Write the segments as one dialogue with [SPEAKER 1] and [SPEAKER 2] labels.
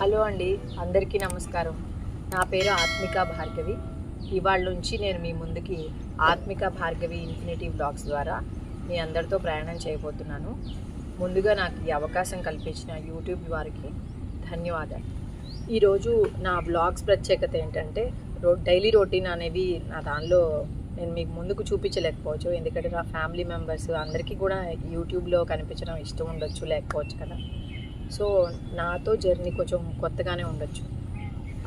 [SPEAKER 1] Hello అండి అందరికీ నమస్కారం. నా పేరు ఆత్మిక భార్గవి. ఇవాళ నుంచి నేను మీ ముందుకి ఆత్మిక భార్గవి ఇన్ఫినిటీ బ్లాగ్స్ ద్వారా మీ అందరితో ప్రయాణం చేయబోతున్నాను. ముందుగా నాకు ఈ అవకాశం కల్పించిన యూట్యూబ్ వారికి ధన్యవాదాలు. ఈరోజు నా బ్లాగ్స్ ప్రత్యేకత ఏంటంటే రో డైలీ రొటీన్ అనేవి నా దానిలో నేను మీకు ముందుకు చూపించలేకపోవచ్చు. ఎందుకంటే నా ఫ్యామిలీ మెంబర్స్ అందరికీ కూడా యూట్యూబ్లో కనిపించడం ఇష్టం ఉండొచ్చు లేకపోవచ్చు కదా. సో నాతో జర్నీ కొంచెం కొత్తగానే ఉండొచ్చు.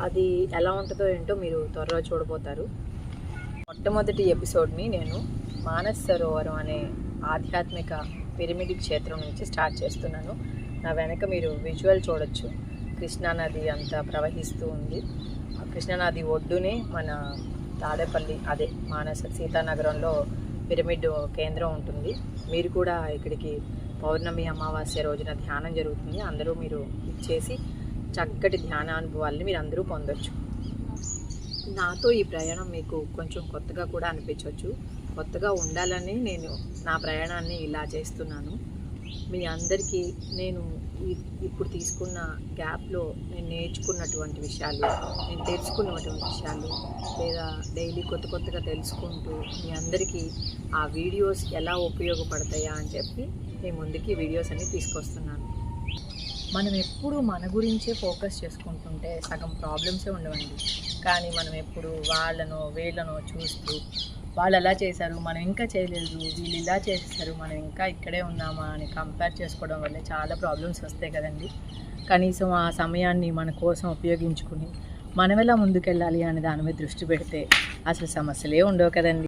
[SPEAKER 1] అది ఎలా ఉంటుందో ఏంటో మీరు త్వరలో చూడబోతారు. మొట్టమొదటి ఎపిసోడ్ని నేను మానస్ సరోవరం అనే ఆధ్యాత్మిక పిరమిడ్ క్షేత్రం నుంచి స్టార్ట్ చేస్తున్నాను. నా వెనక మీరు విజువల్ చూడొచ్చు. కృష్ణానది అంతా ప్రవహిస్తూ ఉంది. కృష్ణానది ఒడ్డునే మన తాడేపల్లి అదే మానస సీతానగరంలో పిరమిడ్ కేంద్రం ఉంటుంది. మీరు కూడా ఇక్కడికి పౌర్ణమి అమావాస్య రోజున ధ్యానం జరుగుతుంది. అందరూ మీరు ఇచ్చేసి చక్కటి ధ్యాన అనుభవాల్ని మీరు అందరూ పొందొచ్చు. నాతో ఈ ప్రయాణం మీకు కొంచెం కొత్తగా కూడా అనిపించవచ్చు కొత్తగా ఉండాలని నేను నా ప్రయాణాన్ని ఇలా చేస్తున్నాను. మీ అందరికీ నేను ఇప్పుడు తీసుకున్న గ్యాప్లో నేను నేర్చుకున్నటువంటి విషయాలు నేను తెలుసుకున్నటువంటి విషయాలు లేదా డైలీ కొత్త కొత్తగా తెలుసుకుంటూ మీ అందరికీ ఆ వీడియోస్ ఎలా ఉపయోగపడతాయా అని చెప్పి నేను ముందుకి వీడియోస్ అన్ని తీసుకొస్తున్నాను. మనం ఎప్పుడు మన గురించే ఫోకస్ చేసుకుంటుంటే సగం ప్రాబ్లమ్సే ఉండవండి. కానీ మనం ఎప్పుడు వాళ్ళనో వీళ్ళనో చూస్తూ వాళ్ళు అలా చేశారు? మనం ఇంకా చేయలేదు. వీళ్ళు ఇలా చేశారు. మనం ఇంకా ఇక్కడే ఉన్నామా అని కంపేర్ చేసుకోవడం వల్ల చాలా ప్రాబ్లమ్స్ వస్తాయి కదండి. కనీసం ఆ సమయాన్ని మన కోసం ఉపయోగించుకుని మనం ఎలా ముందుకెళ్ళాలి అనే దాని మీద దృష్టి పెడితే అసలు సమస్యలే ఉండవు కదండి.